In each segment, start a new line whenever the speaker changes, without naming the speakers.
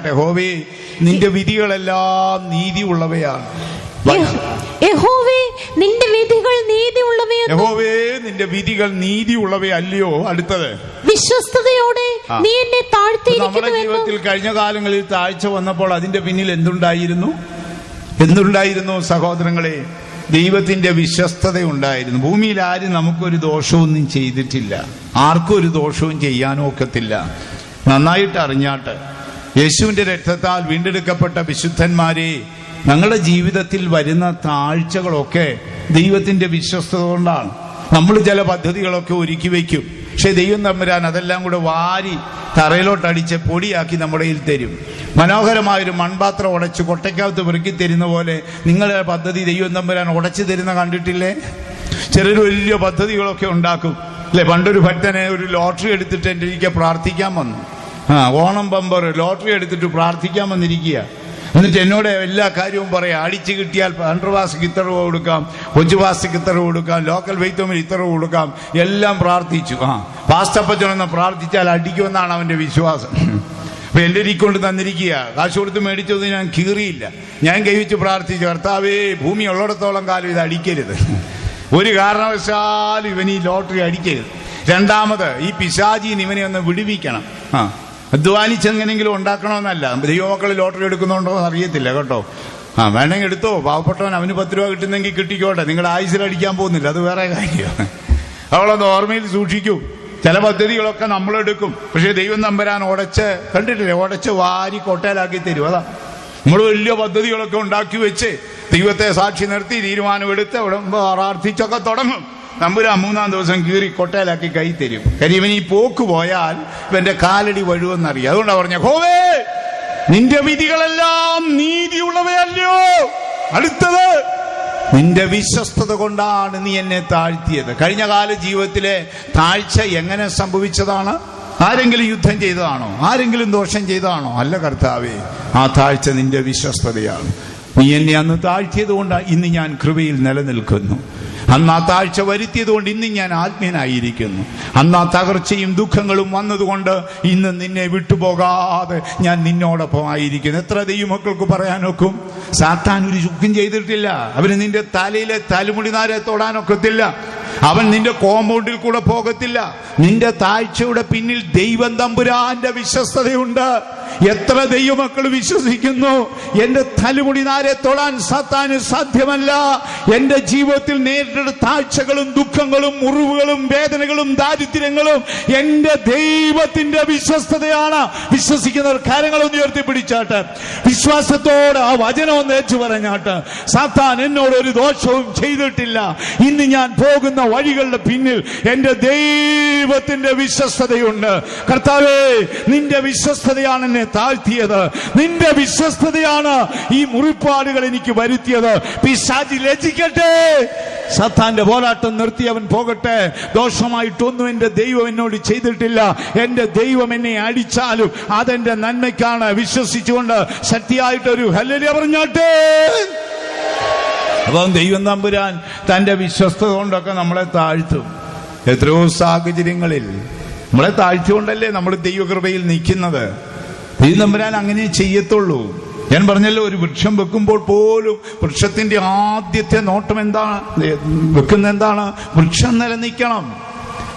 പറഞ്ഞാട്ടെ ഹോവേ നിന്റെ വിധികളെല്ലാം നീതിയുള്ളവയാണ്.
ഉള്ളവയാണ് യഹോവേ നിന്റെ വിധികൾ നീതിയുള്ളവയെന്ന്
യഹോവേ നിന്റെ വിധികൾ നീതിയുള്ളവയല്ലയോ അടുത്തത്?
വിശ്വസ്തയോടെ നീ എന്നെ
നമ്മുടെ
താഴ്ത്തിയിരിക്കുന്നുവെന്ന്
ജീവിതത്തിൽ കഴിഞ്ഞ കാലങ്ങളിൽ താഴ്ച വന്നപ്പോൾ അതിന്റെ പിന്നിൽ എന്തുണ്ടായിരുന്നു? എന്തുണ്ടായിരുന്നു സഹോദരങ്ങളെ? ദൈവത്തിന്റെ വിശ്വസ്തത ഉണ്ടായിരുന്നു ഭൂമിയിൽ ആരും നമുക്കൊരു ദോഷമൊന്നും ചെയ്തിട്ടില്ല. ആർക്കും ഒരു ദോഷവും ചെയ്യാനും ഒക്കത്തില്ല നന്നായിട്ട് അറിഞ്ഞാട്ട്. യേശുവിന്റെ രക്തത്താൽ വീണ്ടെടുക്കപ്പെട്ട വിശുദ്ധന്മാരെ ഞങ്ങളുടെ ജീവിതത്തിൽ വരുന്ന താഴ്ചകളൊക്കെ ദൈവത്തിന്റെ വിശ്വസ്തത കൊണ്ടാണ്. നമ്മൾ ചില പദ്ധതികളൊക്കെ ഒരുക്കി വയ്ക്കും പക്ഷെ ദൈവം തമ്പുരാൻ അതെല്ലാം കൂടെ വാരി തറയിലോട്ടടിച്ച് പൊടിയാക്കി നമ്മുടെ കയ്യിൽ തരും. മനോഹരമായൊരു മൺപാത്രം ഉടച്ച് കൊട്ടയ്ക്കകത്ത് പെറുക്കി തരുന്ന പോലെ നിങ്ങളുടെ പദ്ധതി ദൈവം തമ്പുരാൻ ഉടച്ചു തരുന്ന കണ്ടിട്ടില്ലേ? ചെറിയ വലിയ പദ്ധതികളൊക്കെ ഉണ്ടാക്കും. അല്ലെ? പണ്ടൊരു ഭക്തനെ ഒരു ലോട്ടറി എടുത്തിട്ട് എന്റെ പ്രാർത്ഥിക്കാൻ വന്നു. ആ ഓണം പമ്പർ ലോട്ടറി എടുത്തിട്ട് പ്രാർത്ഥിക്കാൻ വന്നിരിക്കുക. എന്നിട്ട് എന്നോട് എല്ലാ കാര്യവും പറയാം. അടിച്ചു കിട്ടിയാൽ അണ്ടർവാസിക്ക് ഇത്ര രൂപ കൊടുക്കാം കൊച്ചുവാസിക്ക് വാസിക്ക് രൂപ കൊടുക്കാം ലോക്കൽ വൈത്തമിന് ഇത്തരവ് കൊടുക്കാം. എല്ലാം പ്രാർത്ഥിച്ചു. ആ പാസ്റ്റപ്പച്ചനൊന്ന് പ്രാർത്ഥിച്ചാൽ അടിക്കുമെന്നാണ് അവന്റെ വിശ്വാസം. അപ്പൊ എന്റെ കൊണ്ട് തന്നിരിക്കുക. കാശ് കൊടുത്ത് മേടിച്ചത് ഞാൻ കീറിയില്ല. ഞാൻ കൈവച്ച് പ്രാർത്ഥിച്ചു കർത്താവേ ഭൂമി ഉള്ളിടത്തോളം കാലം ഇത് അടിക്കരുത്. ഒരു കാരണവശാലും ഇവൻ ഈ ലോട്ടറി അടിക്കരുത്. രണ്ടാമത് ഈ പിശാചിന്ന് ഇവനെ ഒന്ന് വിടുവിക്കണം. ആ. അധ്വാനിച്ചെങ്ങനെങ്കിലും ഉണ്ടാക്കണമെന്നല്ല. ദൈവമക്കൾ ലോട്ടറി എടുക്കുന്നുണ്ടോ എന്ന് അറിയത്തില്ല കേട്ടോ. ആ വേണമെങ്കിൽ എടുത്തോ. പാവപ്പെട്ടവൻ അവന് പത്ത് രൂപ കിട്ടുന്നെങ്കിൽ കിട്ടിക്കോട്ടെ. നിങ്ങളുടെ ആയുസിലടിക്കാൻ പോകുന്നില്ല. അത് വേറെ കാര്യമാണ് അവളൊന്ന് ഓർമ്മയിൽ സൂക്ഷിക്കൂ. ചില പദ്ധതികളൊക്കെ നമ്മളെടുക്കും പക്ഷേ ദൈവം നമ്പരാൻ ഉടച്ച് കണ്ടിട്ടില്ലേ? ഉടച്ച് വാരി കൊട്ടയിലാക്കി തരും. അതാ. നമ്മൾ വലിയ പദ്ധതികളൊക്കെ ഉണ്ടാക്കി വെച്ച് ദൈവത്തെ സാക്ഷി നിർത്തി തീരുമാനമെടുത്ത് അവിടെ പ്രാർത്ഥിച്ചൊക്കെ തുടങ്ങും. നമ്പുരാൻ മൂന്നാം ദിവസം കീറി കൊട്ടയിലാക്കി കൈ തരും. കാര്യം ഈ പോക്ക് പോയാൽ ഇവന്റെ കാലടി വഴുവെന്നറിയാം. അതുകൊണ്ടാണ് പറഞ്ഞ ഹോവേ നിന്റെ വിധികളെല്ലാം നീതിയുള്ളവയല്ലോ. അടുത്തത് നിന്റെ വിശ്വസ്തത കൊണ്ടാണ് നീ എന്നെ താഴ്ത്തിയത്. കഴിഞ്ഞ കാല ജീവിതത്തിലെ താഴ്ച എങ്ങനെ സംഭവിച്ചതാണ്? ആരെങ്കിലും യുദ്ധം ചെയ്തതാണോ? ആരെങ്കിലും ദോഷം ചെയ്തതാണോ? അല്ല കർത്താവേ ആ താഴ്ച നിന്റെ വിശ്വസ്തതയാണ്. നീ എന്നെ അന്ന് താഴ്ത്തിയത് കൊണ്ടാണ് ഇന്ന് ഞാൻ കൃപയിൽ നിലനിൽക്കുന്നു. അന്ന് ആ താഴ്ച വരുത്തിയത് കൊണ്ട് ഇന്ന് ഞാൻ ആത്മീയനായിരിക്കുന്നു. അന്ന് ആ തകർച്ചയും ദുഃഖങ്ങളും വന്നതുകൊണ്ട് ഇന്ന് നിന്നെ വിട്ടുപോകാതെ ഞാൻ നിന്നോടൊപ്പം ആയിരിക്കുന്നു. എത്ര ദൈവമക്കൾക്ക് പറയാനൊക്കും? സാത്താൻ ഒരു ചുക്കും ചെയ്തിട്ടില്ല. അവന് നിന്റെ തലയിലെ തലമുടി നാരെ തൊടാനൊക്കത്തില്ല. അവൻ നിന്റെ കോമ്പൗണ്ടിൽ കൂടെ പോകത്തില്ല. നിന്റെ താഴ്ചയുടെ പിന്നിൽ ദൈവം തമ്പുരാന്റെ വിശ്വസ്തതയുണ്ട്. എത്ര ദൈവമക്കൾ വിശ്വസിക്കുന്നു? എന്റെ തലമുടി നാരെ തൊടാൻ സാത്താന് സാധ്യമല്ല. എന്റെ ജീവിതത്തിൽ നേരിട്ട താഴ്ചകളും ദുഃഖങ്ങളും മുറിവുകളും വേദനകളും ദാരിദ്ര്യങ്ങളും എന്റെ ദൈവത്തിന്റെ വിശ്വസ്തതയാണ്. വിശ്വസിക്കുന്നവർ കാര്യങ്ങളൊന്ന് ഉയർത്തി പിടിച്ചാട്ട്. വിശ്വാസത്തോടെ ആ വചനം ഒന്ന് ഏച്ചു പറഞ്ഞാട്ട്. സാത്താൻ എന്നോട് ഒരു ദോഷവും ചെയ്തിട്ടില്ല. ഇന്ന് ഞാൻ പോകുന്ന വഴികളുടെ പിന്നിൽ എന്റെ ദൈവത്തിന്റെ വിശ്വസ്തതയുണ്ട്. കർത്താവേ നിന്റെ വിശ്വസ്തതയാണ് എന്നെ താഴ്ത്തിയത്. നിന്റെ വിശ്വസ്തതയാണ് ഈ മുറിപ്പാടുകൾ എനിക്ക് വരുത്തിയത്. പിശാചി ലജിക്കട്ടെ സത്താന്റെ പോരാട്ടം നിർത്തി അവൻ പോകട്ടെ. ദോഷമായിട്ടൊന്നും എന്റെ ദൈവം എന്നോട് ചെയ്തിട്ടില്ല. എന്റെ ദൈവം എന്നെ അടിച്ചാലും അതെന്റെ നന്മയ്ക്കാണ്. വിശ്വസിച്ചുകൊണ്ട് ശക്തിയായിട്ടൊരു ഹല്ലലി പറഞ്ഞാട്ടെ. അപ്പം ദൈവം തമ്പുരാൻ തന്റെ വിശ്വസ്തത കൊണ്ടൊക്കെ നമ്മളെ താഴ്ത്തും. എത്രയോ സാഹചര്യങ്ങളിൽ നമ്മളെ താഴ്ത്തിക്കൊണ്ടല്ലേ നമ്മൾ ദൈവകൃപയിൽ നിൽക്കുന്നത്. ദൈവം നമ്പരാൻ അങ്ങനെ ചെയ്യത്തുള്ളൂ. ഞാൻ പറഞ്ഞല്ലോ ഒരു വൃക്ഷം വെക്കുമ്പോൾ പോലും വൃക്ഷത്തിന്റെ ആദ്യത്തെ നോട്ടം എന്താണ് വെക്കുന്ന എന്താണ്? വൃക്ഷം നിലനിൽക്കണം.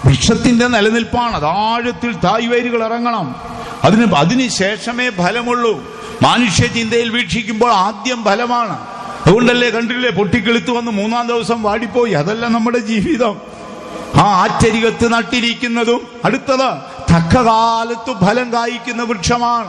വൃക്ഷത്തിന്റെ നിലനിൽപ്പാണ്. അത് ആഴത്തിൽ തായ്വേരുകൾ ഇറങ്ങണം. അതിന് അതിന് ശേഷമേ ഫലമുള്ളൂ. മാനുഷ്യ ചിന്തയിൽ വീക്ഷിക്കുമ്പോൾ ആദ്യം ഫലമാണ്. അതുകൊണ്ടല്ലേ കണ്ടില്ലേ പൊട്ടിക്കിളുത്ത് വന്ന് മൂന്നാം ദിവസം വാടിപ്പോയി. അതല്ല നമ്മുടെ ജീവിതം. ആ ആറ്റരികത്ത് നട്ടിരിക്കുന്നതും അടുത്തത്. തക്ക കാലത്ത് ഫലം കായ്ക്കുന്ന വൃക്ഷമാണ്.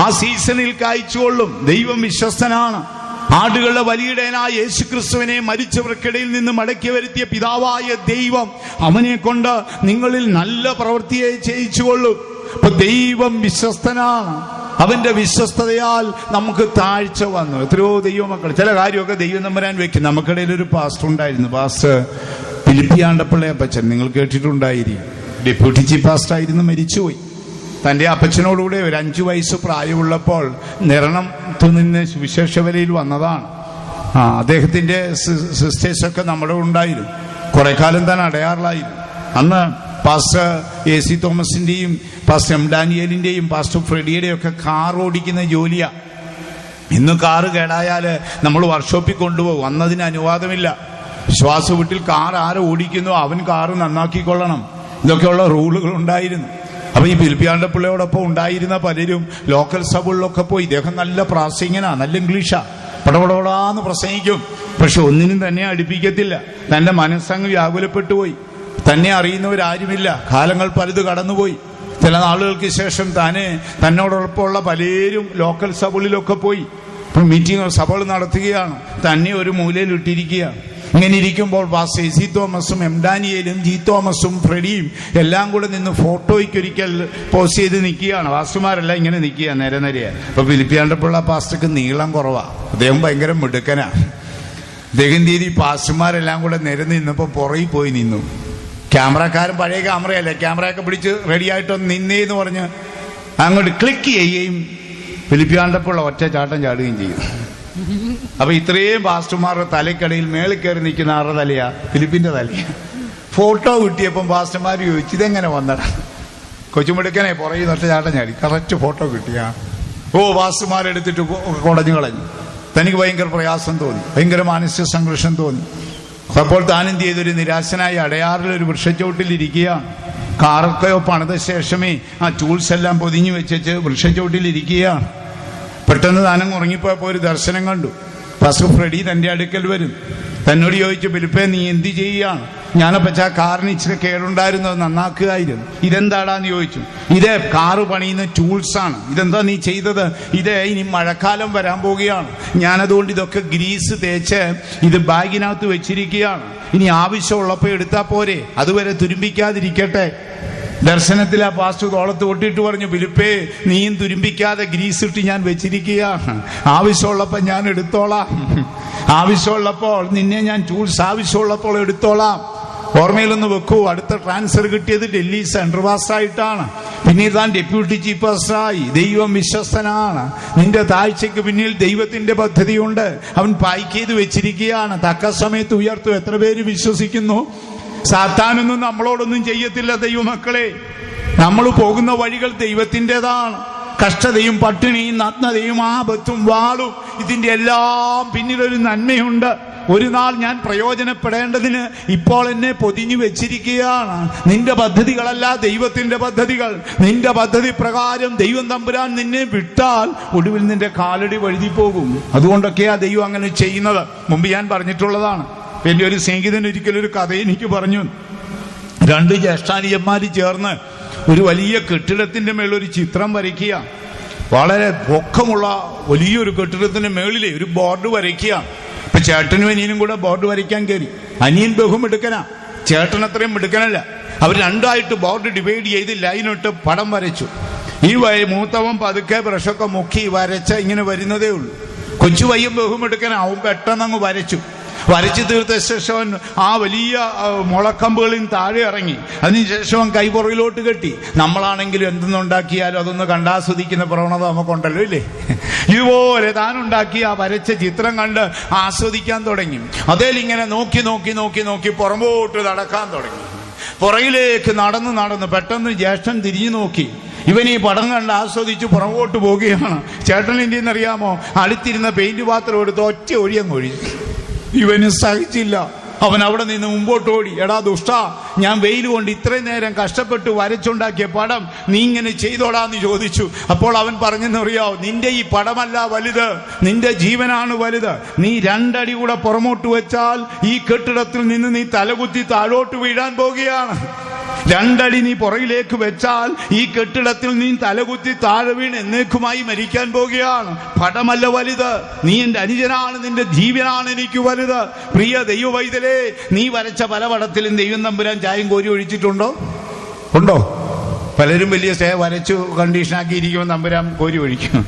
ആ സീസണിൽ കായ്ച്ചുകൊള്ളും. ദൈവം വിശ്വസ്തനാണ്. ആടുകളുടെ വലിയിടയനായ യേശു ക്രിസ്തുവിനെ മരിച്ചവർക്കിടയിൽ നിന്ന് മടക്കി വരുത്തിയ പിതാവായ ദൈവം അവനെ കൊണ്ട് നിങ്ങളിൽ നല്ല പ്രവൃത്തിയെ ചെയ്യിച്ചുകൊള്ളും. അപ്പൊ ദൈവം വിശ്വസ്തനാണ്. അവന്റെ വിശ്വസ്തതയാൽ നമുക്ക് താഴ്ച വന്നു. എത്രയോ ദൈവമക്കൾ. ചില കാര്യമൊക്കെ ദൈവം നമ്പരാൻ വെക്കും. നമുക്കിടയിൽ ഒരു പാസ്റ്റർ ഉണ്ടായിരുന്നു. പാസ്റ്റർ പിലിപ്പിയാണ്ടപ്പിള്ളയപ്പച്ചൻ നിങ്ങൾ കേട്ടിട്ടുണ്ടായിരിക്കും. ഡെപ്യൂട്ടി ചീഫ് പാസ്റ്റർ ആയിരുന്നു മരിച്ചുപോയി. തന്റെ അപ്പച്ചനോടുകൂടെ ഒരു അഞ്ചു വയസ്സ് പ്രായമുള്ളപ്പോൾ നിരണത്തു നിന്ന് സുവിശേഷവലയിൽ വന്നതാണ്. ആ അദ്ദേഹത്തിന്റെ സിസ്റ്റേഴ്സൊക്കെ നമ്മുടെ ഉണ്ടായിരുന്നു. കുറെ കാലം തന്നെ അടയാറിലായിരുന്നു. അന്ന് പാസ്റ്റർ എ സി തോമസിന്റെയും പാസ്റ്റർ എം ഡാനിയലിന്റെയും പാസ്റ്റർ ഫ്രെഡിയുടെയും ഒക്കെ കാർ ഓടിക്കുന്ന ജോലിയാ. ഇന്ന് കാറ് കേടായാൽ നമ്മൾ വർക്ക്ഷോപ്പിൽ കൊണ്ടുപോകും. അന്നതിന് അനുവാദമില്ല. ശ്വാസ കാർ ആരെ ഓടിക്കുന്നു അവൻ കാറ് നന്നാക്കിക്കൊള്ളണം. ഇതൊക്കെയുള്ള റൂളുകൾ ഉണ്ടായിരുന്നു. അപ്പൊ ഈ പിലിപ്പിയാണ്ട പിള്ളയോടൊപ്പം ഉണ്ടായിരുന്ന പലരും ലോക്കൽ സഭകളിലൊക്കെ പോയി ഇദ്ദേഹം നല്ല പ്രാസംഗനാ നല്ല ഇംഗ്ലീഷാ. പടപടപടാന്ന് പ്രസംഗിക്കും. പക്ഷെ ഒന്നിനും തന്നെ അടുപ്പിക്കത്തില്ല. തന്റെ മനസ്സങ്ങ് വ്യാകുലപ്പെട്ടു പോയി. തന്നെ അറിയുന്നവരാരുമില്ല. കാലങ്ങൾ പലത് കടന്നുപോയി. ചില നാളുകൾക്ക് ശേഷം താന് തന്നോടൊപ്പമുള്ള പലരും ലോക്കൽ സഭകളിലൊക്കെ പോയി. മീറ്റിംഗ് സഭകൾ നടത്തുകയാണ്. തന്നെ ഒരു മൂലയിൽ ഇട്ടിരിക്കുകയാണ് ഇങ്ങനെ ഇരിക്കുമ്പോൾ വാസേ സി തോമസും എം ഡാനിയേലും ജി തോമസും ഫ്രെഡിയും എല്ലാം കൂടെ നിന്ന് ഫോട്ടോയ്ക്ക് ഒരിക്കൽ പോസ്റ്റ് ചെയ്ത് നിൽക്കുകയാണ്. വാസുമാരെല്ലാം ഇങ്ങനെ നിൽക്കുക നേരെ നേരെയാ. അപ്പൊ ഫിലിപ്പിയാണ്ടപ്പുള്ള പാസ്റ്റർക്ക് നീളം കുറവാ. അദ്ദേഹം ഭയങ്കര മിടുക്കനാ. അദ്ദേഹം തീയതി പാസ്റ്റർമാരെല്ലാം കൂടെ നിരന്ന് നിന്നപ്പോൾ പുറകിൽ പോയി നിന്നു. ക്യാമറക്കാരൻ പഴയ ക്യാമറയല്ലേ? ക്യാമറയൊക്കെ പിടിച്ച് റെഡിയായിട്ടൊന്ന് നിന്നേ എന്ന് പറഞ്ഞ് അങ്ങോട്ട് ക്ലിക്ക് ചെയ്യുകയും ഫിലിപ്പിയാണ്ടപ്പുള്ള ഒറ്റ ചാട്ടം ചാടുകയും ചെയ്യും അപ്പൊ ഇത്രയും പാസ്റ്റർമാരുടെ തലക്കടയിൽ മേളിൽ കയറി നിൽക്കുന്ന ആരുടെ തലയാ? ഫിലിപ്പിന്റെ തലയാ. ഫോട്ടോ കിട്ടിയപ്പം പാസ്റ്റർമാർ ചോദിച്ചു ഇതെങ്ങനെ വന്നടാ? കൊച്ചുമിടുക്കനെ പുറകെ ഒറ്റ ചാട്ടം ചാടി. കറക്റ്റ് ഫോട്ടോ കിട്ടിയാ? ഓ പാസ്റ്റർമാരെടുത്തിട്ട് കൊടഞ്ഞു കളഞ്ഞു. തനിക്ക് ഭയങ്കര പ്രയാസം തോന്നി. ഭയങ്കര മാനസിക സംഘർഷം തോന്നി. അപ്പോൾ താൻ എന്ത് ചെയ്തൊരു നിരാശനായി അടയാറിൽ ഒരു വൃക്ഷച്ചോട്ടിൽ ഇരിക്കുകയാണ് കാറൊക്കെയോ പണിത ശേഷമേ ആ ടൂൾസ് എല്ലാം പൊതിഞ്ഞു വെച്ചിട്ട് വൃക്ഷച്ചോട്ടിൽ ഇരിക്കുകയാണ് പെട്ടെന്ന് താനും ഉറങ്ങിപ്പോയപ്പോൾ ഒരു ദർശനം കണ്ടു. പസു ഫ്രെഡി തന്റെ അടുക്കൽ വരും. തന്നോട് ചോദിച്ചു പിലിപ്പേ നീ എന്ത് ചെയ്യുകയാണ് ഞാനപ്പച്ച കാറിന് ഇച്ചിരി കേടുണ്ടായിരുന്നു നന്നാക്കുകയായിരുന്നു. ഇതെന്താടാന്ന്? ചോദിച്ചു. ഇത് കാറ് പണിയുന്ന ടൂൾസ് ആണ്. ഇതെന്താ നീ ചെയ്തത്? ഇത് ഇനി മഴക്കാലം വരാൻ പോവുകയാണ്. ഞാനതുകൊണ്ട് ഇതൊക്കെ ഗ്രീസ് തേച്ച് ഇത് ബാഗിനകത്ത് വെച്ചിരിക്കുകയാണ്. ഇനി ആവശ്യമുള്ളപ്പോൾ എടുത്താൽ പോരെ. അതുവരെ തുരുമ്പിക്കാതിരിക്കട്ടെ. ദർശനത്തിൽ ആ പാസ്റ്റർ തോളത്ത് ഒട്ടിട്ട് പറഞ്ഞു പിലിപ്പേ നീയും തുരുമ്പിക്കാതെ ഗ്രീസ് ഇട്ട് ഞാൻ വെച്ചിരിക്കുക ആവശ്യമുള്ളപ്പോൾ ഞാൻ എടുത്തോളാം. ആവശ്യമുള്ളപ്പോൾ നിന്നെ ഞാൻ ടൂൾസ് ആവശ്യമുള്ളപ്പോൾ എടുത്തോളാം. ഓർമ്മയിലൊന്ന് വെക്കൂ അടുത്ത ട്രാൻസ്ഫർ കിട്ടിയത് ഡൽഹി സെൻട്രൽ പാസ്റ്റായിട്ടാണ് പിന്നെ താൻ ഡെപ്യൂട്ടി ചീഫ് പാസ്റ്ററായി ദൈവം വിശ്വസ്തനാണ്. നിന്റെ താഴ്ചയ്ക്ക് പിന്നിൽ ദൈവത്തിന്റെ പദ്ധതിയുണ്ട്. അവൻ പായ്ക്ക് ചെയ്ത് വെച്ചിരിക്കുകയാണ്. തക്ക സമയത്ത് ഉയർത്തു. എത്ര പേര് വിശ്വസിക്കുന്നു? സാത്താനൊന്നും നമ്മളോടൊന്നും ചെയ്യത്തില്ല ദൈവമക്കളെ. നമ്മൾ പോകുന്ന വഴികൾ ദൈവത്തിന്റെതാണ്. കഷ്ടതയും പട്ടിണിയും നഗ്നതയും ആപത്തും വാളും ഇതിന്റെ എല്ലാം പിന്നിലൊരു നന്മയുണ്ട്. ഒരു നാൾ ഞാൻ പ്രയോജനപ്പെടേണ്ടതിന് ഇപ്പോൾ എന്നെ പൊതിഞ്ഞു വെച്ചിരിക്കുകയാണ്. നിന്റെ പദ്ധതികളല്ല ദൈവത്തിന്റെ പദ്ധതികൾ. നിന്റെ പദ്ധതി പ്രകാരം ദൈവം തമ്പുരാൻ നിന്നെ വിട്ടാൽ ഒടുവിൽ നിന്റെ കാലടി വഴുതിപ്പോകും. അതുകൊണ്ടൊക്കെയാ ദൈവം അങ്ങനെ ചെയ്യുന്നത്. മുമ്പ് ഞാൻ പറഞ്ഞിട്ടുള്ളതാണ്. എന്റെ ഒരു സ്നേഹിതൻ ഒരിക്കലും ഒരു കഥ എനിക്ക് പറഞ്ഞു. രണ്ട് ജ്യേഷ്ഠാനിയന്മാര് ചേർന്ന് ഒരു വലിയ കെട്ടിടത്തിന്റെ മേളിൽ ഒരു ചിത്രം വരയ്ക്കുക. വളരെ പൊക്കമുള്ള വലിയൊരു കെട്ടിടത്തിന്റെ മേളിലെ ഒരു ബോർഡ് വരയ്ക്കുക. ഇപ്പൊ ചേട്ടനും അനിയനും കൂടെ ബോർഡ് വരയ്ക്കാൻ കയറി. അനിയൻ ബഹുമെടുക്കനാ ചേട്ടൻ അത്രയും മിടുക്കനല്ല. അവർ രണ്ടായിട്ട് ബോർഡ് ഡിവൈഡ് ചെയ്ത് ലൈനിട്ട് പടം വരച്ചു. ഈ വയ മൂത്തവൻ പതുക്കെ ബ്രഷൊക്കെ മുക്കി വരച്ച ഇങ്ങനെ വരുന്നതേ ഉള്ളൂ. കൊച്ചു വയ്യം ബഹുമെടുക്കനാ അവൻ പെട്ടെന്ന് അങ്ങ് വരച്ചു. വരച്ചു തീർത്ത ശേഷം ആ വലിയ മുളക്കമ്പുകളിൽ താഴെ ഇറങ്ങി. അതിനുശേഷം അവൻ കൈപുറകിലോട്ട് കെട്ടി. നമ്മളാണെങ്കിലും എന്തെന്നുണ്ടാക്കിയാലും അതൊന്ന് കണ്ടാസ്വദിക്കുന്ന പ്രവണത നമുക്കുണ്ടല്ലോ ഇല്ലേ? ഇതുപോലെ താനുണ്ടാക്കി ആ വരച്ച ചിത്രം കണ്ട് ആസ്വദിക്കാൻ തുടങ്ങി. അതേൽ ഇങ്ങനെ നോക്കി നോക്കി നോക്കി നോക്കി പുറമ്പോട്ട് നടക്കാൻ തുടങ്ങി. പുറകിലേക്ക് നടന്ന് നടന്ന് പെട്ടെന്ന് ജ്യേഷ്ഠൻ തിരിഞ്ഞു നോക്കി. ഇവൻ ഈ പടം കണ്ട് ആസ്വദിച്ച് പുറകോട്ട് പോവുകയാണ് ചേട്ടൻ എന്തെന്നറിയാമോ അടുത്തിരുന്ന പെയിന്റ് പാത്രം എടുത്ത് ഒറ്റ ഒഴിയങ്ങൊഴി ഇവന് സഹിച്ചില്ല. അവൻ അവിടെ നിന്ന് മുമ്പോട്ട് ഓടി എടാ ദുഷ്ട ഞാൻ വെയിൽ കൊണ്ട് ഇത്രയും നേരം കഷ്ടപ്പെട്ട് വരച്ചുണ്ടാക്കിയ പടം നീ ഇങ്ങനെ ചെയ്തോടാന്ന് ചോദിച്ചു. അപ്പോൾ അവൻ പറഞ്ഞെന്നറിയോ നിന്റെ ഈ പടമല്ല വലുത്. നിന്റെ ജീവനാണ് വലുത്. നീ രണ്ടടി കൂടെ പുറമോട്ട് വെച്ചാൽ ഈ കെട്ടിടത്തിൽ നിന്ന് നീ തലകുത്തി താഴോട്ട് വീഴാൻ പോകുകയാണ്. രണ്ടടി നീ പുറയിലേക്ക് വെച്ചാൽ ഈ കെട്ടിടത്തിൽ നീ തലകുത്തി താഴെ വീണ് എന്നേക്കുമായി മരിക്കാൻ പോകുകയാണ് പടമല്ല വലുത്. നീ എന്റെ അനുജനാണ് നിന്റെ ജീവനാണ് എനിക്ക് വലുത്. പ്രിയ ദൈവവൈതലേ നീ വരച്ച പല പടത്തിലും ദൈവം തമ്പുരാൻ ചായം കോരി ഒഴിച്ചിട്ടുണ്ടോ? ഉണ്ടോ? പലരും വലിയ സ്റ്റേ വരച്ചു കണ്ടീഷനാക്കി ഇരിക്കുമ്പോൾ തമ്പുരാൻ കോരി ഒഴിക്കും.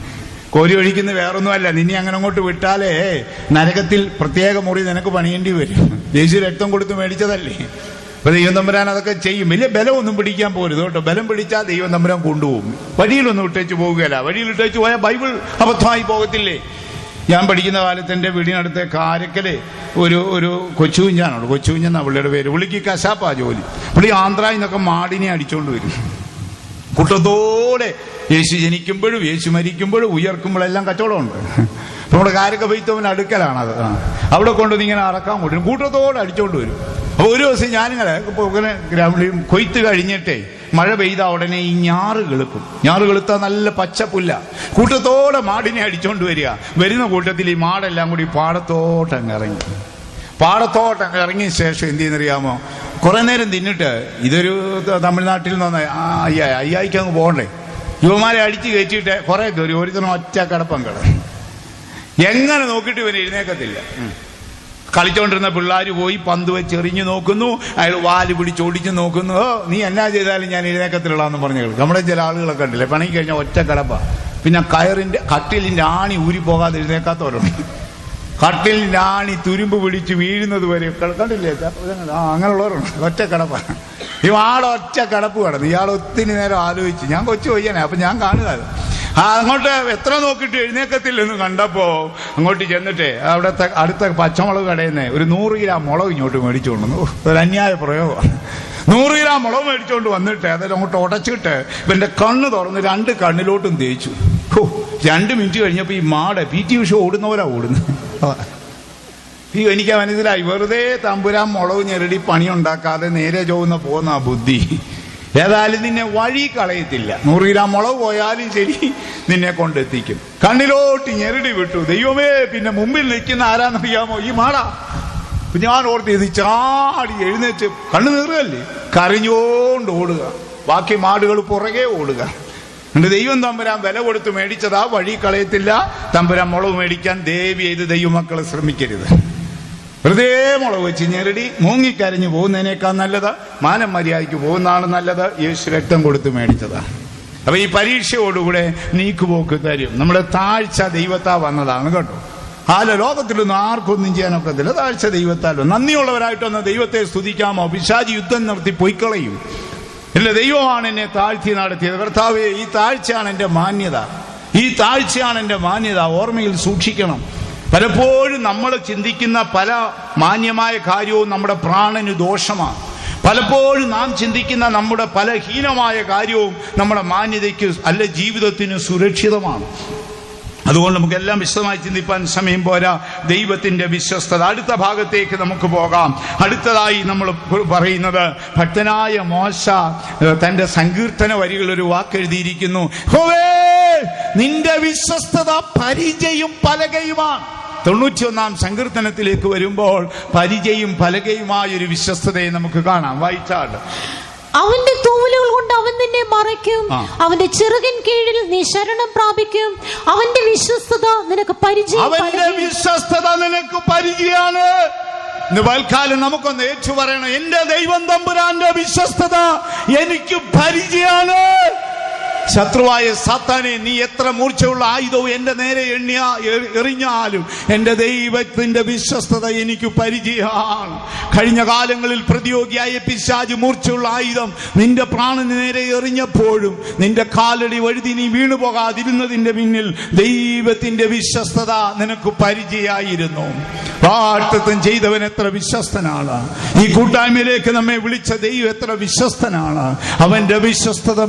കോരി ഒഴിക്കുന്ന വേറൊന്നുമല്ല. നിന്നെ അങ്ങനെ അങ്ങോട്ട് വിട്ടാലേ നരകത്തിൽ പ്രത്യേക മുറി നിനക്ക് പണിയേണ്ടി വരും. യേശു രക്തം കൊടുത്ത് മേടിച്ചതല്ലേ? അപ്പൊ ദൈവം തമ്പുരാൻ അതൊക്കെ ചെയ്യും. വലിയ ബലമൊന്നും പിടിക്കാൻ പോരുത് കേട്ടോ. ബലം പിടിച്ചാൽ ദൈവം തമ്പുരാൻ കൊണ്ടുപോകും. വഴിയിലൊന്നും ഇട്ടേച്ച് പോവുകയല്ല. വഴിയിൽ ഇട്ടേച്ച് പോയാൽ ബൈബിൾ അബദ്ധമായി പോകത്തില്ലേ? ഞാൻ പഠിക്കുന്ന കാലത്ത് എന്റെ വീടിനടുത്തെ കാരക്കൽ ഒരു ഒരു കൊച്ചു കുഞ്ഞാണോ കൊച്ചു കുഞ്ഞെന്നാ പുള്ളിയുടെ പേര്. പുള്ളിക്ക് കശാപ്പാ ജോലി. പുള്ളി ആന്ധ്രയിൽ നിന്നൊക്കെ മാടിനെ അടിച്ചോണ്ട് വരും. കൂട്ടത്തോടെ യേശു ജനിക്കുമ്പോഴും യേശു മരിക്കുമ്പോഴും ഉയർക്കുമ്പോഴെല്ലാം കച്ചവടമുണ്ട്. നമ്മുടെ കാരക്ക പെയ്ത്തവൻ അടുക്കലാണ് അത് അവിടെ കൊണ്ടുവന്ന് ഇങ്ങനെ അറക്കാൻ കൊണ്ടുവരും. കൂട്ടത്തോടെ അടിച്ചോണ്ട് വരും. അപ്പൊ ഒരു ദിവസം ഞാനിങ്ങനെ ഇങ്ങനെ ഗ്രാമീണ കൊയ്ത്ത് കഴിഞ്ഞിട്ടേ മഴ പെയ്ത ഉടനെ ഈ ഞാറ് കെളുക്കും ഞാറ് കെളുത്ത നല്ല പച്ച പുല്ല കൂട്ടത്തോടെ മാടിനെ അടിച്ചോണ്ട് വരിക. വരുന്ന കൂട്ടത്തിൽ ഈ മാടെല്ലാം കൂടി പാടത്തോട്ടങ്ങ് ഇറങ്ങി. പാടത്തോട്ടങ്ങ് ഇറങ്ങിയ ശേഷം എന്ത് ചെയ്യുന്നറിയാമോ? കുറെ നേരം തിന്നിട്ട് ഇതൊരു തമിഴ്നാട്ടിൽ നിന്ന് അയ്യായി അയ്യായിക്കങ്ങ് പോകണ്ടേ. യുവമാരെ അടിച്ച് കയറ്റിയിട്ട് കുറെ കയറി ഒരുത്തരം ഒറ്റ കിടപ്പം കിടന്നു. എങ്ങനെ നോക്കിയിട്ട് ഇവർ എഴുന്നേക്കത്തില്ല. കളിച്ചോണ്ടിരുന്ന പിള്ളേർ പോയി പന്ത് വെച്ച് നോക്കുന്നു. അയാൾ വാൽ പിടിച്ച് ഓടിച്ച് നോക്കുന്നു. ഓ നീ എന്നാ ചെയ്താലും ഞാൻ എഴുന്നേക്കത്തിലുള്ളതെന്ന് പറഞ്ഞു കേൾക്കും. നമ്മുടെ ചില ആളുകളൊക്കെ ഉണ്ടല്ലേ പണി കഴിഞ്ഞാൽ ഒറ്റ കിടപ്പ പിന്നെ കയറിന്റെ കട്ടിലിന്റെ ആണി ഊരി പോകാതെ എഴുന്നേക്കാത്തവരുണ്ട്. കട്ടിലിന്റെ ആണി തുരുമ്പ് പിടിച്ച് വീഴുന്നത് വരെ കണ്ടില്ലേ? ആ അങ്ങനെയുള്ളവരുണ്ട്. ഒറ്റ കിടപ്പ ഇയാളൊറ്റ കിടപ്പ് കിടന്നു. ഇയാൾ ഒത്തിരി നേരം ആലോചിച്ച്. ഞാൻ കൊച്ചു പയ്യനെ അപ്പൊ ഞാൻ കാണുക. ആ അങ്ങോട്ട് എത്ര നോക്കിയിട്ട് എഴുന്നേക്കത്തില്ലെന്ന് കണ്ടപ്പോ അങ്ങോട്ട് ചെന്നിട്ട് അവിടെ അടുത്ത പച്ചമുളക് കടയിൽ ഒരു നൂറ് ഗ്രാം മുളക് ഇങ്ങോട്ട് മേടിച്ചു കൊണ്ടുവന്നു. ഒരു അന്യായ പ്രയോഗമാണ്. നൂറ് ഗ്രാം മുളക് മേടിച്ചുകൊണ്ട് വന്നിട്ട് അതെല്ലാം അങ്ങോട്ട് ഉടച്ചിട്ട് ഇവന്റെ കണ്ണ് തുറന്ന് രണ്ട് കണ്ണിലോട്ടും തേച്ചു. ഹോ, രണ്ട് മിനിറ്റ് കഴിഞ്ഞപ്പോ ഈ മാട പി ടി ഉഷ ഓടുന്ന പോലെ ഓടുന്നു. ഈ എനിക്ക് മനസ്സിലായി വെറുതെ തമ്പുരാൻ മുളക് ഞെരടി പണി ഉണ്ടാക്കാതെ നേരെ ചോവുന്ന പോകുന്ന ബുദ്ധി. ഏതായാലും നിന്നെ വഴി കളയത്തില്ല. നൂറ് ഗ്രാം മുളക് പോയാലും ശരി നിന്നെ കൊണ്ടെത്തിക്കും. കണ്ണിലോട്ട് ഞെരടി വിട്ടു. ദൈവമേ പിന്നെ മുമ്പിൽ നിൽക്കുന്ന ആരാന്നറിയാമോ ഈ മാടാ ഞാൻ ഓർത്ത് ഇത് ചാടി എഴുന്നേറ്റ് കണ്ണു നീറുകല്ലേ കരഞ്ഞോണ്ട് ഓടുക. ബാക്കി മാടുകൾ പുറകെ ഓടുക. എന്നിട്ട് ദൈവം തമ്പുരാൻ വില കൊടുത്ത് മേടിച്ചതാ വഴി കളയത്തില്ല. തമ്പുരാൻ മുളക് മേടിക്കാൻ ദേവി ചെയ്ത് ദൈവമക്കളെ ശ്രമിക്കരുത്. വെറുതെ മുളക് വെച്ച് ഞെരടി മൂങ്ങിക്കരഞ്ഞു പോകുന്നതിനേക്കാൾ നല്ലത് മാനം മര്യാദയ്ക്ക് പോകുന്നതാണ് നല്ലത്. യേശു രക്തം കൊടുത്ത് മേടിച്ചതാണ് അപ്പൊ ഈ പരീക്ഷയോടുകൂടെ നീക്കുപോക്ക് തരും. നമ്മുടെ താഴ്ച ദൈവത്താ വന്നതാണ് കേട്ടോ. ആല ലോകത്തിലൊന്നും ആർക്കൊന്നും ചെയ്യാനൊക്കത്തില്ല. താഴ്ച ദൈവത്താലോ. നന്ദിയുള്ളവരായിട്ടൊന്ന് ദൈവത്തെ സ്തുതിക്കാമോ? പിശാചി യുദ്ധം നിർത്തി പൊയ്ക്കളയും. ഇല്ല ദൈവമാണ് എന്നെ താഴ്ത്തി നടത്തിയത്. കർത്താവെ ഈ താഴ്ചയാണ് എന്റെ മാന്യത. ഈ താഴ്ചയാണ് എന്റെ മാന്യത. ഓർമ്മയിൽ സൂക്ഷിക്കണം. പലപ്പോഴും നമ്മൾ ചിന്തിക്കുന്ന പല മാന്യമായ കാര്യവും നമ്മുടെ പ്രാണന് ദോഷമാണ്. പലപ്പോഴും നാം ചിന്തിക്കുന്ന നമ്മുടെ പല ഹീനമായ കാര്യവും നമ്മുടെ മാന്യതയ്ക്ക് അല്ല ജീവിതത്തിന് സുരക്ഷിതമാണ്. അതുകൊണ്ട് നമുക്കെല്ലാം വിശദമായി ചിന്തിപ്പാൻ സമയം പോരാ. ദൈവത്തിന്റെ വിശ്വസ്തത. അടുത്ത ഭാഗത്തേക്ക് നമുക്ക് പോകാം. അടുത്തതായി നമ്മൾ പറയുന്നത് ഭക്തനായ മോശ തന്റെ സങ്കീർത്തന വരികൾ ഒരു വാക്കെഴുതിയിരിക്കുന്നു നിന്റെ വിശ്വസ്തത പരിചയും പലകയുമാണ്. തൊണ്ണൂറ്റിയൊന്നാം സങ്കീർത്തനത്തിലേക്ക് വരുമ്പോൾ പരിചയും പലകയുമായ ഒരു വിശ്വസ്തതയെ നമുക്ക് കാണാം. വായിച്ചാൽ
അവന്റെ തൂവലുകൾ കൊണ്ട് അവൻ നിന്നെ മറയ്ക്കും. അവന്റെ ചിറകിൻ കീഴിൽ നീ ശരണം പ്രാപിക്കും. അവന്റെ വിശ്വസ്തത നിനക്ക് പരിചയം
അവന്റെ. വിശ്വസ്തത നിനക്ക് പരിചയാണ്. ഇന്ന് നമുക്കൊന്ന് ഏറ്റു പറയണം എന്റെ ദൈവം തമ്പുരാന്റെ വിശ്വസ്തത എനിക്ക് പരിചയാണ്. ശത്രുവായ സാത്താനെ നീ എത്ര മൂർച്ചയുള്ള ആയുധവും എന്റെ നേരെ എണ്ണിയ എറിഞ്ഞാലും എന്റെ ദൈവത്തിന്റെ വിശ്വസ്തത എനിക്ക് പരിചയമാണ്. കഴിഞ്ഞ കാലങ്ങളിൽ പ്രതിയോഗിയായ പിശാജ് മൂർച്ചയുള്ള ആയുധം നിന്റെ പ്രാണന് നേരെ എറിഞ്ഞപ്പോഴും നിന്റെ കാലടി വഴുതി നീ വീണു പോകാതിരുന്നതിന്റെ പിന്നിൽ ദൈവത്തിന്റെ വിശ്വസ്തത നിനക്ക് പരിചയമായിരുന്നു വാട്ടത്വം ചെയ്തവൻ എത്ര വിശ്വസ്തനാണ്. ഈ കൂട്ടായ്മയിലേക്ക് നമ്മെ വിളിച്ച ദൈവം എത്ര വിശ്വസ്തനാണ്. അവന്റെ വിശ്വസ്തത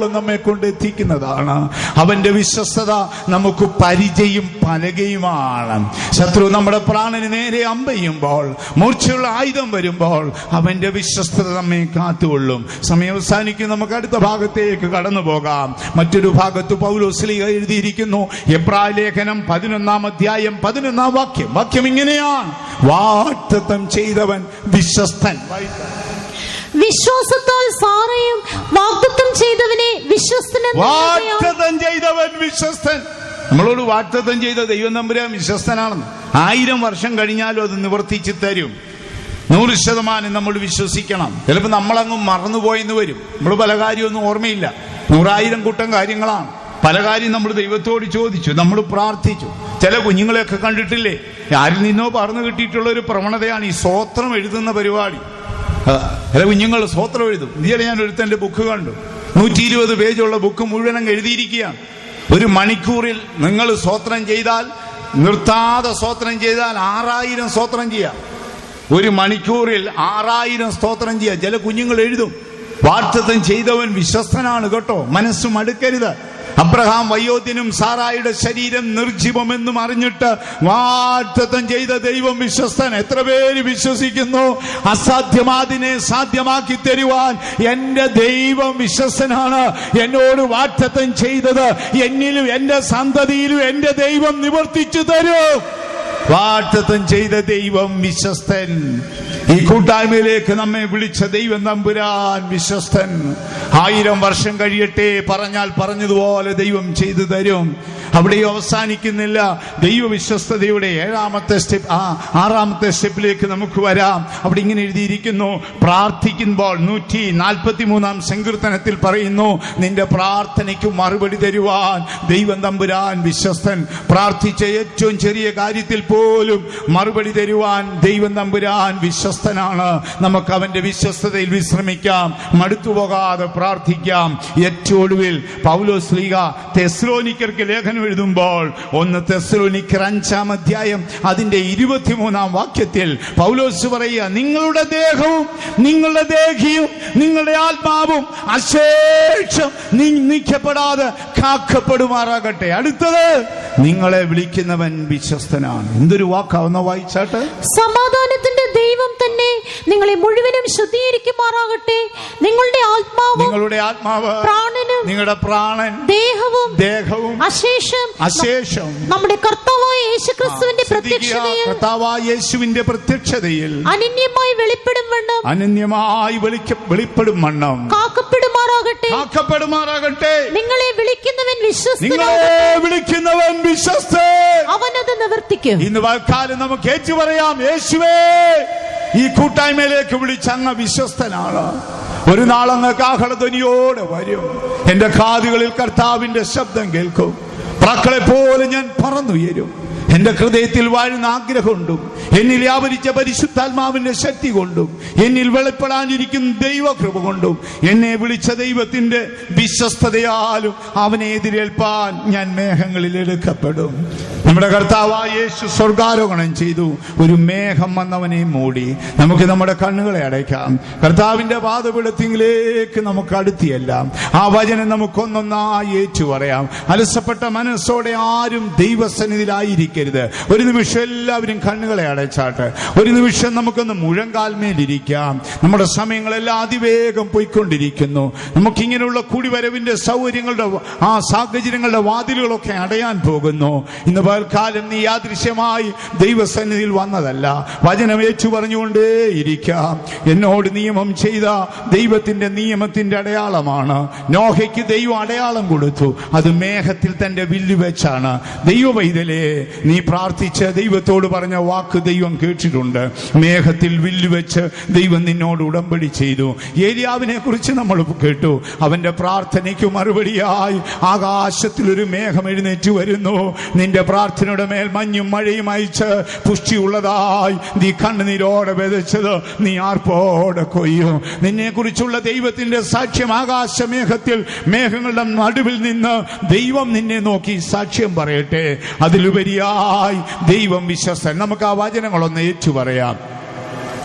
മേഘങ്ങളോളം നമ്മെ കൊണ്ട് എത്തിക്കുന്നതാണ്. അവന്റെ വിശ്വസ്തത നമുക്ക് പരിചയം പലകയുമാണ്. ശത്രു നമ്മുടെ പ്രാണന് നേരെ അമ്പയുമ്പോൾ മൂർച്ചയുള്ള ആയുധം വരുമ്പോൾ അവന്റെ വിശ്വസ്തത നമ്മെ കാത്തുകൊള്ളും. സമയം അവസാനിക്കും നമുക്ക് അടുത്ത ഭാഗത്തേക്ക് കടന്നു പോകാം. മറ്റൊരു ഭാഗത്ത് പൗലോസ്ലിക എഴുതിയിരിക്കുന്നു എബ്രാ ലേഖനം പതിനൊന്നാം അധ്യായം പതിനൊന്നാം വാക്യം. വാക്യം ഇങ്ങനെയാണ്. വാറ്റത്തം ചെയ്തവൻ വിശ്വസ്തൻ.
വിശ്വാസത്താൽ സാറയും വാഗ്ദത്തം ചെയ്തവനെ വിശ്വസ്തനെന്ന് അറിയാം.
വാറ്റത്തം ചെയ്തവൻ വിശ്വസ്തൻ. നമ്മളോട് വാഗ്ദത്തം ചെയ്ത ദൈവം നമ്പുരാൻ വിശ്വസ്തനാണെന്ന്. ആയിരം വർഷം കഴിഞ്ഞാലും അത് നിവർത്തിച്ചു തരും. നൂറ് ശതമാനം നമ്മൾ വിശ്വസിക്കണം. ചിലപ്പോൾ നമ്മളങ്ങ് മറന്നുപോയെന്ന് വരും. നമ്മൾ പല കാര്യമൊന്നും ഓർമ്മയില്ല. നൂറായിരം കൂട്ടം കാര്യങ്ങളാണ്. പല കാര്യം നമ്മൾ ദൈവത്തോട് ചോദിച്ചു. നമ്മൾ പ്രാർത്ഥിച്ചു. ചില കുഞ്ഞുങ്ങളെയൊക്കെ കണ്ടിട്ടില്ലേ? ആരിൽ നിന്നോ പറഞ്ഞു കിട്ടിയിട്ടുള്ള ഒരു പ്രവണതയാണ് ഈ സ്വോത്രം എഴുതുന്ന പരിപാടി. ചില കുഞ്ഞുങ്ങൾ സ്വോത്രം എഴുതും. ഇന്നലെ ഞാൻ ഒരുത്തന്റെ ബുക്ക് കണ്ടു. നൂറ്റി ഇരുപത് പേജുള്ള ബുക്ക് മുഴുവനും എഴുതിയിരിക്കുകയാണ്. ഒരു മണിക്കൂറിൽ നിങ്ങൾ സ്വോത്രം ചെയ്താൽ നിർത്താതെ സ്വോത്രം ചെയ്താൽ ആറായിരം സ്വോത്രം ചെയ്യാം. ഒരു മണിക്കൂറിൽ ആറായിരം സ്തോത്രം ചെയ്യാം. ചില കുഞ്ഞുങ്ങൾ എഴുതും. വാർത്തത്വം ചെയ്തവൻ വിശ്വസ്തനാണ് കേട്ടോ. മനസ്സും മടുക്കരുത്. അബ്രഹാം വയോധ്യനും സാറായുടെ ശരീരം നിർജീവമെന്നും അറിഞ്ഞിട്ട് വാറ്റത്വം ചെയ്ത ദൈവം വിശ്വസ്തൻ. എത്ര പേര് വിശ്വസിക്കുന്നു? അസാധ്യമാതിനെ സാധ്യമാക്കി തരുവാൻ എന്റെ ദൈവം വിശ്വസ്തനാണ്. എന്നോട് വാറ്റത്വം ചെയ്തത് എന്നിലും എന്റെ സന്തതിയിലും എന്റെ ദൈവം നിവർത്തിച്ചു തരും. വാറ്റത്വം ചെയ്ത ദൈവം വിശ്വസ്തൻ. ഈ കൂട്ടായ്മയിലേക്ക് നമ്മെ വിളിച്ച ദൈവം നമ്പുരാൻ വിശ്വസ്തൻ. ആയിരം വർഷം കഴിയട്ടെ പറഞ്ഞാൽ പറഞ്ഞതുപോലെ ദൈവം ചെയ്തു തരും. അവിടെ അവസാനിക്കുന്നില്ല. ദൈവവിശ്വസ്തയുടെ ഏഴാമത്തെ സ്റ്റെപ്പ് ആ ആറാമത്തെ സ്റ്റെപ്പിലേക്ക് നമുക്ക് വരാം. അവിടെ ഇങ്ങനെ എഴുതിയിരിക്കുന്നു പ്രാർത്ഥിക്കുമ്പോൾ നൂറ്റി നാൽപ്പത്തി മൂന്നാം സങ്കീർത്തനത്തിൽ പറയുന്നു നിന്റെ പ്രാർത്ഥനയ്ക്ക് മറുപടി തരുവാൻ ദൈവം തമ്പുരാൻ വിശ്വസ്തൻ. പ്രാർത്ഥിച്ച ഏറ്റവും ചെറിയ കാര്യത്തിൽ പോലും മറുപടി തരുവാൻ ദൈവം തമ്പുരാൻ വിശ്വസ്തനാണ്. നമുക്ക് അവന്റെ വിശ്വസ്തതയിൽ വിശ്രമിക്കാം. മടുത്തുപോകാതെ പ്രാർത്ഥിക്കാം. ഏറ്റവും ഒടുവിൽ പൗലോ ശ്രീക തെസ്ലോനിക്കർക്ക് ലേഖനം എഴുതുമ്പോൾ ഒന്ന് തെസ്ലോനിക്കർ അഞ്ചാം അധ്യായം അതിന്റെ ഇരുപത്തിമൂന്നാം വാക്യത്തിൽ പൗലോസ് പറയുക നിങ്ങളുടെ ദേഹവും നിങ്ങളുടെ ദേഹിയും നിങ്ങളുടെ ആത്മാവും അശേഷം നീക്കപ്പെടാതെ കാക്കപ്പെടുമാറാകട്ടെ. അടുത്തത് നിങ്ങളെ വിളിക്കുന്നവൻ വിശ്വസ്തനാണ്. എന്തൊരു വാക്കാവുന്ന വായിച്ചാട്ട്.
സമാധാനത്തിന്റെ ദൈവം നിങ്ങളെ മുഴുവനും ശുദ്ധീകരിക്കുമാറാകട്ടെ. നിങ്ങളുടെ ആത്മാവ്
നിങ്ങളുടെ ആത്മാവ്
പ്രാണനും
നിങ്ങളുടെ പ്രാണൻ
ദേഹവും
ദേഹവും
അശേഷം
അശേഷം
നമ്മുടെ കർത്താവായ യേശുക്രിസ്തുവിന്റെ പ്രത്യക്ഷതയിൽ
കർത്താവായ യേശുവിന്റെ പ്രത്യക്ഷതയിൽ
അനന്യമായി വെളിപ്പെടും വണ്ണം.
അനന്യമായി വെളിക്ക വെളിപ്പെടും വണ്ണം.
കാക്കപ്പെടുമാറാകട്ടെ.
കാക്കപ്പെടുമാറാകട്ടെ.
നിങ്ങളെ വിളിക്കുന്നവൻ
നിങ്ങളെ വിളിക്കുന്നവൻ വിശ്വസ്തൻ.
അവനത് നിവർത്തിക്കും.
ഇന്ന് വാക്കാലം നമുക്ക് ഏറ്റു പറയാം യേശുവേ ഈ കൂട്ടായ്മയിലേക്ക് വിളിച്ചങ്ങ് വിശ്വസ്തനാണ്. ഒരു നാളങ്ങ് കാഹളധ്വനിയോടെ വരും. എന്റെ കാതുകളിൽ കർത്താവിന്റെ ശബ്ദം കേൾക്കും. പ്രാക്കളെ പോലെ ഞാൻ പറന്നുയരും. എന്റെ ഹൃദയത്തിൽ വാഴുന്ന ആഗ്രഹമുണ്ടും. എന്നിൽ വ്യാപരിച്ച പരിശുദ്ധാത്മാവിന്റെ ശക്തി കൊണ്ടും. എന്നിൽ വെളിപ്പെടാനിരിക്കുന്ന ദൈവകൃപ കൊണ്ടും. എന്നെ വിളിച്ച ദൈവത്തിന്റെ വിശ്വസ്തതയാലും അവനെ എതിരേൽപ്പാൻ ഞാൻ മേഘങ്ങളിൽ എടുക്കപ്പെടും. നമ്മുടെ കർത്താവായ യേശു സ്വർഗാരോഹണം ചെയ്തു. ഒരു മേഘം വന്നവനെ മൂടി. നമുക്ക് നമ്മുടെ കണ്ണുകളെ അടയ്ക്കാം. കർത്താവിന്റെ പാതപിടത്തിലേക്ക് നമുക്ക് അടുത്തിയെല്ലാം. ആ വചനം നമുക്കൊന്നൊന്നായി ഏറ്റു പറയാം അലസപ്പെട്ട മനസ്സോടെ ആരും ദൈവസന്നിധിയിലായിരിക്കരുത്. ഒരു നിമിഷം എല്ലാവരും കണ്ണുകളെ അടച്ചാട്ട്. ഒരു നിമിഷം നമുക്കൊന്ന് മുഴങ്കാൽമേലിരിക്കാം നമ്മുടെ സമയങ്ങളെല്ലാം അതിവേഗം പോയിക്കൊണ്ടിരിക്കുന്നു. നമുക്കിങ്ങനെയുള്ള കൂടിവരവിന്റെ സൗകര്യങ്ങളുടെ ആ സാഹചര്യങ്ങളുടെ വാതിലുകളൊക്കെ അടയാൻ പോകുന്നു. ഇന്ന് പൽക്കാലം നീ യാദൃശ്യമായി ദൈവസന്നിധിയിൽ വന്നതല്ല. വചനം ഏച്ചു പറഞ്ഞുകൊണ്ടേ ഇരിക്കാം. എന്നോട് നിയമം ചെയ്ത ദൈവത്തിന്റെ നിയമത്തിന്റെ അടയാളമാണ്. നോഹയ്ക്ക് ദൈവം അടയാളം കൊടുത്തു. അത് മേഘത്തിൽ തന്റെ വില്ല് വെച്ചാണ്. ദൈവവൈതലേ നീ പ്രാർത്ഥിച്ച് ദൈവത്തോട് പറഞ്ഞ വാക്ക് ദൈവം കേട്ടിട്ടുണ്ട്. മേഘത്തിൽ വില്ല് വെച്ച് ദൈവം നിന്നോട് ഉടമ്പടി ചെയ്തു. ഏലിയാവിനെ കുറിച്ച് നമ്മൾ കേട്ടു. അവന്റെ പ്രാർത്ഥനയ്ക്ക് മറുപടിയായി ആകാശത്തിൽ ഒരു മേഘം എഴുന്നേറ്റ് വരുന്നു. നിന്റെ പ്രാർത്ഥനയുടെ മേൽ മഞ്ഞും മഴയും അയച്ച് പുഷ്ടിയുള്ളതായി നീ കണ്ണുനീരോടെ വിതച്ചത് നീ ആർപ്പോടെ കൊയ്യും. നിന്നെ കുറിച്ചുള്ള ദൈവത്തിന്റെ സാക്ഷ്യം ആകാശമേഘത്തിൽ മേഘങ്ങളുടെ നടുവിൽ നിന്ന് ദൈവം നിന്നെ നോക്കി സാക്ഷ്യം പറയട്ടെ. അതിലുപരിയായി ദൈവം വിശ്വസൻ നമുക്ക് ആ വചനങ്ങളൊന്ന് ഏറ്റു പറയാം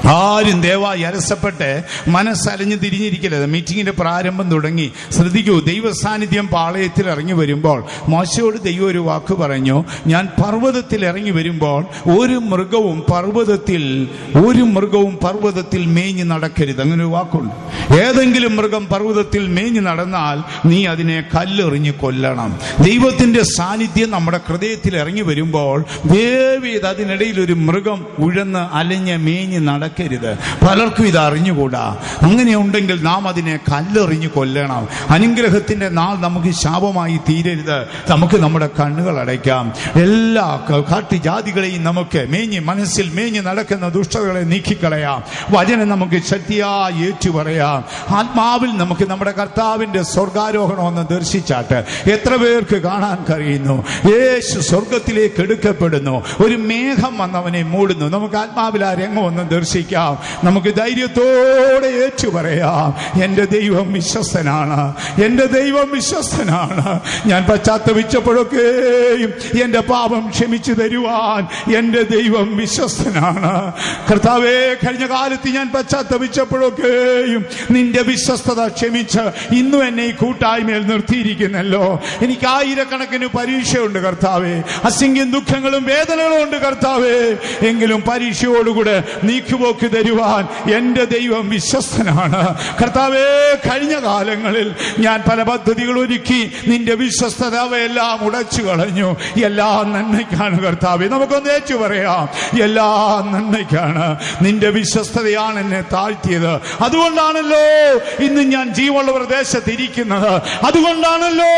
ആരും ദയവായി അലസപ്പെട്ട് മനസ്സലിഞ്ഞ് തിരിഞ്ഞിരിക്കരുത്. മീറ്റിങ്ങിന്റെ പ്രാരംഭം തുടങ്ങി. ശ്രദ്ധിക്കൂ ദൈവ സാന്നിധ്യം പാളയത്തിൽ ഇറങ്ങി വരുമ്പോൾ മോശയോട് ദൈവം ഒരു വാക്ക് പറഞ്ഞു. ഞാൻ പർവതത്തിൽ ഇറങ്ങി വരുമ്പോൾ ഒരു മൃഗവും പർവതത്തിൽ ഒരു മൃഗവും പർവതത്തിൽ മേഞ്ഞ് നടക്കരുത്. അങ്ങനെ ഒരു വാക്കുണ്ട്. ഏതെങ്കിലും മൃഗം പർവതത്തിൽ മേഞ്ഞ് നടന്നാൽ നീ അതിനെ കല്ലെറിഞ്ഞ് കൊല്ലണം. ദൈവത്തിന്റെ സാന്നിധ്യം നമ്മുടെ ഹൃദയത്തിൽ ഇറങ്ങി വരുമ്പോൾ ദേവീത് അതിനിടയിൽ ഒരു മൃഗം ഉഴന്ന് അലഞ്ഞ് മേഞ്ഞ് നടക്കരുത് പലർക്കും ഇത് അറിഞ്ഞുകൂടാ. അങ്ങനെയുണ്ടെങ്കിൽ നാം അതിനെ കല്ലെറിഞ്ഞു കൊല്ലണം. അനുഗ്രഹത്തിന്റെ നാൾ നമുക്ക് ശാപമായി തീരരുത്. നമുക്ക് നമ്മുടെ കണ്ണുകൾ അടയ്ക്കാം. എല്ലാ കാട്ടി ജാതികളെയും നമുക്ക് മേഞ്ഞ് മനസ്സിൽ മേഞ്ഞ് നടക്കുന്ന ദുഷ്ടതകളെ നീക്കിക്കളയാം. വചനം നമുക്ക് ശക്തിയായി ഏറ്റു പറയാം ആത്മാവിൽ നമുക്ക് നമ്മുടെ കർത്താവിന്റെ സ്വർഗാരോഹണം ഒന്ന് ദർശിച്ചാട്ട് എത്ര പേർക്ക് കാണാൻ കഴിയുന്നു? യേശു സ്വർഗത്തിലേക്ക് എടുക്കപ്പെടുന്നു. ഒരു മേഘം വന്നവനെ മൂടുന്നു. നമുക്ക് ആത്മാവിൽ ആ രംഗം ഒന്ന് ദർശിക്കാം. വിശ്വസിക്കാം. നമുക്ക് ധൈര്യത്തോടെ ഏറ്റു പറയാം എന്റെ ദൈവം വിശ്വസ്തനാണ്. എന്റെ ദൈവം വിശ്വസ്തനാണ്. ഞാൻ പശ്ചാത്തപിച്ചപ്പോഴൊക്കെയും എന്റെ പാപം ക്ഷമിച്ചു തരുവാൻ എന്റെ ദൈവം വിശ്വസ്തനാണ്. കർത്താവേ കഴിഞ്ഞ കാലത്ത് ഞാൻ പശ്ചാത്തപിച്ചപ്പോഴൊക്കെയും നിന്റെ വിശ്വസ്തത ക്ഷമിച്ച് ഇന്നും എന്നെ ഈ കൂട്ടായ്മയിൽ നിർത്തിയിരിക്കുന്നല്ലോ. എനിക്ക് ആയിരക്കണക്കിന് പരീക്ഷയുണ്ട് കർത്താവേ. അസിംഗ്യം ദുഃഖങ്ങളും വേദനകളും ഉണ്ട് കർത്താവേ. എങ്കിലും പരീക്ഷയോടുകൂടെ നീക്കുപോക്ക് തരുവാൻ എന്റെ ദൈവം വിശ്വസ്തനാണ്. കർത്താവേ കഴിഞ്ഞ കാലങ്ങളിൽ ഞാൻ പല പദ്ധതികൾ ഒരുക്കി. നിന്റെ വിശ്വസ്തത അവയെല്ലാം ഉടച്ചു കളഞ്ഞു. എല്ലാ നന്മയ്ക്കാണ് കർത്താവേ. നമുക്കൊന്ന് ഏറ്റു പറയാം എല്ലാ നന്മയ്ക്കാണ്. നിന്റെ വിശ്വസ്തതയാണ് എന്നെ താഴ്ത്തിയത്. അതുകൊണ്ടാണല്ലോ ഇന്ന് ഞാൻ ജീവനുള്ള പ്രദേശത്ത് ഇരിക്കുന്നത്. അതുകൊണ്ടാണല്ലോ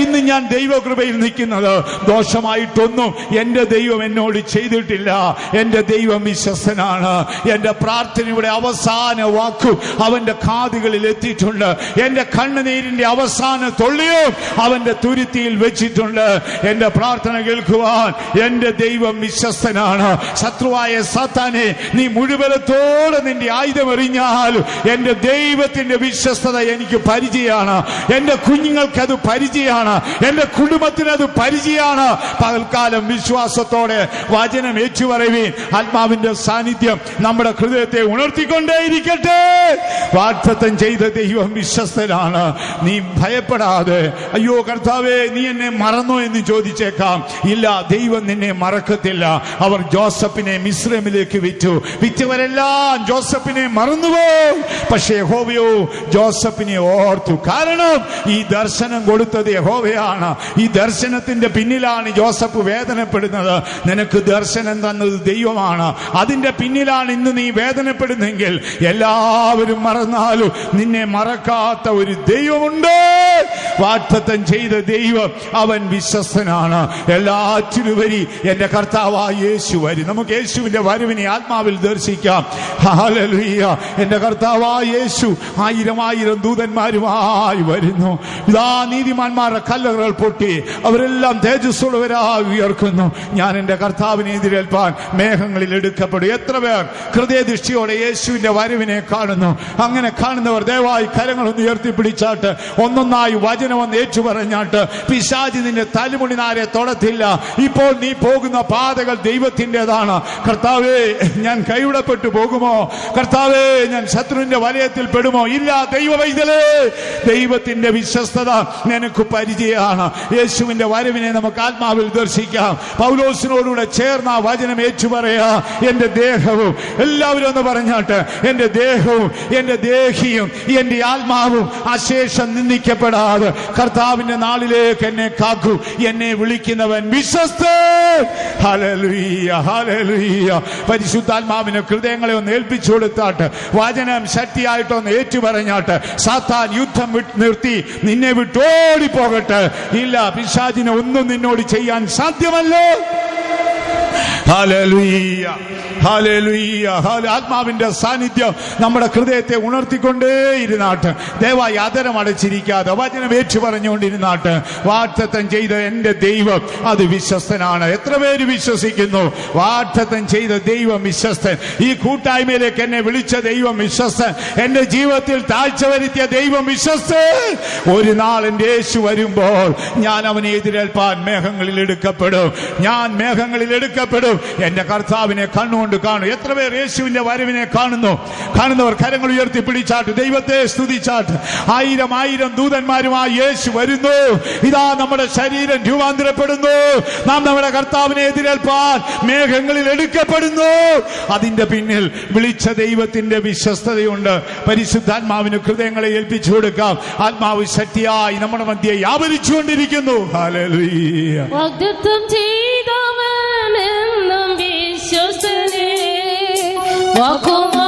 ഇന്ന് ഞാൻ ദൈവകൃപയിൽ നിൽക്കുന്നത്. ദോഷമായിട്ടൊന്നും എന്റെ ദൈവം എന്നോട് ചെയ്തിട്ടില്ല. എന്റെ ദൈവം വിശ്വസ്തനാണ്. എന്റെ പ്രാർത്ഥനയുടെ അവസാന വാക്കും അവന്റെ കാതുകളിൽ എത്തിയിട്ടുണ്ട്. എന്റെ കണ്ണുനീരിന്റെ അവസാന തൊള്ളിയും അവന്റെ തുരുത്തിയിൽ വെച്ചിട്ടുണ്ട്. എന്റെ പ്രാർത്ഥന കേൾക്കുവാൻ എന്റെ ദൈവം വിശ്വസ്തനാണ്. ശത്രുവായ സാത്താനെ നീ മുഴുവനത്തോടെ നിന്റെ ആയുധം എറിഞ്ഞാലും എന്റെ ദൈവത്തിന്റെ വിശ്വസ്തത എനിക്ക് പരിചയമാണ്. എന്റെ കുഞ്ഞുങ്ങൾക്ക് അത് പരിചയമാണ്. എന്റെ കുടുംബത്തിന് അത് പരിചയമാണ്. പകൽക്കാലം വിശ്വാസത്തോടെ വചനം ഏറ്റുപറയുവീൻ. ആത്മാവിന്റെ സാന്നിധ്യം നമ്മുടെ ഹൃദയത്തെ ഉണർത്തിക്കൊണ്ടേയിരിക്കട്ടെ. വാഗ്ദത്തം ചെയ്ത ദൈവം വിശ്വസ്തനാണ്. നീ ഭയപ്പെടാതെ അയ്യോ കർത്താവേ നീ എന്നെ മറന്നോ എന്ന് ചോദിച്ചേക്കാം. ഇല്ല ദൈവം നിന്നെ മറക്കത്തില്ല. അവർ ജോസഫിനെ മിശ്രമിലേക്ക് വിറ്റു. വിറ്റവരെല്ലാം ജോസഫിനെ മറന്നുപോയി. പക്ഷേ യഹോവയോ ജോസഫിനെ ഓർത്തു. കാരണം ഈ ദർശനം കൊടുത്തത് യഹോവയാണ്. ഈ ദർശനത്തിന്റെ പിന്നിലാണ് ജോസഫ് വേദനപ്പെടുന്നത്. നിനക്ക് ദർശനം തന്നത് ദൈവമാണ്. അതിന്റെ പിന്നിലാണ് ഇന്ന് നീ വേദനപ്പെടുന്നെങ്കിൽ എല്ലാവരും മറന്നാലും നിന്നെ മറക്കാത്ത ഒരു ദൈവമുണ്ട്. വാഗ്ദത്തം ചെയ്ത ദൈവം അവൻ വിശ്വസ്തനാണ്. എല്ലാറ്റിലുപരി എന്റെ കർത്താവായ യേശു വരും. നമുക്ക് യേശുവിന്റെ വരവിനെ ആത്മാവിൽ ദർശിക്കാം. ഹാലലുയ്യ എന്റെ കർത്താവായ യേശു ആയിരം ആയിരം ദൂതന്മാരുമായി വരുന്നു. ഇതാ നീതിമാന്മാരുടെ കല്ലുകൾ പൊട്ടി. അവരെല്ലാം തേജസ്സുള്ളവരായി ഉയർക്കുന്നു. ഞാൻ എന്റെ കർത്താവിനെ എതിരേൽപ്പാൻ മേഘങ്ങളിൽ എടുക്കപ്പെടും. എത്ര പേർ ഹൃദയദൃഷ്ടിയോടെ യേശുവിന്റെ വരവിനെ കാണുന്നു. അങ്ങനെ കാണുന്നവർ ദയവായി കരങ്ങളൊന്ന് ഉയർത്തിപ്പിടിച്ചാട്ട് ഒന്നൊന്നായി വചനമൊന്ന് ഏറ്റു പറഞ്ഞാട്ട് പിശാജി നിന്റെ തലമുടിനാരെ തൊടത്തില്ല. ഇപ്പോൾ നീ പോകുന്ന പാതകൾ ദൈവത്തിന്റെതാണ്. കർത്താവേ ഞാൻ കൈവിടപ്പെട്ടു പോകുമോ? കർത്താവേ ഞാൻ ശത്രുവിന്റെ വലയത്തിൽ പെടുമോ? ഇല്ല ദൈവ വൈതലേ ദൈവത്തിന്റെ വിശ്വസ്തത നിനക്ക് പരിചയമാണ്. യേശുവിന്റെ വരവിനെ നമുക്ക് ആത്മാവിൽ ദർശിക്കാം. പൗലോസിനോടുകൂടെ ചേർന്ന വചനം ഏറ്റു പറയാ എന്റെ ദേഹവും എല്ലാവരും ഒന്ന് പറഞ്ഞാട്ട് എന്റെ ദേഹവും എന്റെ ദേഹിയും എന്റെ ആത്മാവും അശേഷം നിന്ദിക്കപ്പെടാതെ കർത്താവിന്റെ നാളിലേക്ക് എന്നെ കാക്കൂ. എന്നെ വിളിക്കുന്നവൻ വിശ്വസ്ത. പരിശുദ്ധാത്മാവിന് ഹൃദയങ്ങളെ ഒന്ന് ഏൽപ്പിച്ചു കൊടുത്താട്ട് വചനം ശക്തിയായിട്ടൊന്ന് ഏറ്റുപറഞ്ഞാട്ട് സാത്താൻ യുദ്ധം നിർത്തി നിന്നെ വിട്ടോടി പോകട്ടെ ഇല്ല പിശാചിനെ ഒന്നും നിന്നോട് ചെയ്യാൻ സാധ്യമല്ലോ. ഹല്ലെ- ആത്മാവിന്റെ സാന്നിധ്യം നമ്മുടെ ഹൃദയത്തെ ഉണർത്തിക്കൊണ്ടേ ഇരുന്നാട്ട് ദയവായി അതരം അടച്ചിരിക്കാതെ വചനം ഏറ്റു പറഞ്ഞുകൊണ്ടിരുന്നാട്ട് വാഗ്ദത്തം ചെയ്ത എന്റെ ദൈവം അത് വിശ്വസ്തനാണ്. എത്ര പേര് വിശ്വസിക്കുന്നു? വാഗ്ദത്തം ചെയ്ത ദൈവം വിശ്വസ്തൻ. ഈ കൂട്ടായ്മയിലേക്ക് എന്നെ വിളിച്ച ദൈവം വിശ്വസ്തൻ. എന്റെ ജീവിതത്തിൽ താഴ്ച വരുത്തിയ ദൈവം വിശ്വസ്തൻ. ഒരു നാൾ എന്റെ യേശു വരുമ്പോൾ ഞാൻ അവനെ എതിരേൽപ്പാൻ മേഘങ്ങളിൽ എടുക്കപ്പെടും. ഞാൻ മേഘങ്ങളിൽ എടുക്കപ്പെടും. എന്റെ കർത്താവിനെ കണ്ണുകൊണ്ട് കൊണ്ട് കാണും. എത്ര പേർ യേശുവിന്റെ വരവിനെ കാണുന്നു? കാണുന്നവർ കരങ്ങൾ ഉയർത്തി പിടിച്ചാട്ട് ദൈവത്തെ സ്തുതിച്ചാട്ട്. ആയിരം ആയിരം ദൂതന്മാരുമായി യേശു വരുന്നു. ഇതാ നമ്മുടെ ശരീരം രൂപാന്തരപ്പെടുന്നു. നാം നമ്മുടെ കർത്താവിനെ എതിരേൽപ്പാൻ മേഘങ്ങളിൽ എടുക്കപ്പെടുന്നു. അതിന്റെ പിന്നിൽ വിളിച്ച ദൈവത്തിന്റെ വിശ്വസ്തതയുണ്ട്. പരിശുദ്ധാത്മാവിന് ഹൃദയങ്ങളെ ഏൽപ്പിച്ചു കൊടുക്കാം. ആത്മാവ് ശക്തിയായി നമ്മുടെ മധ്യെ വ്യാപരിച്ചുകൊണ്ടിരിക്കുന്നു കൊണ്ടിരിക്കുന്നു
ചെയ്തവൻ എന്നും വിശ്വസന Welcome.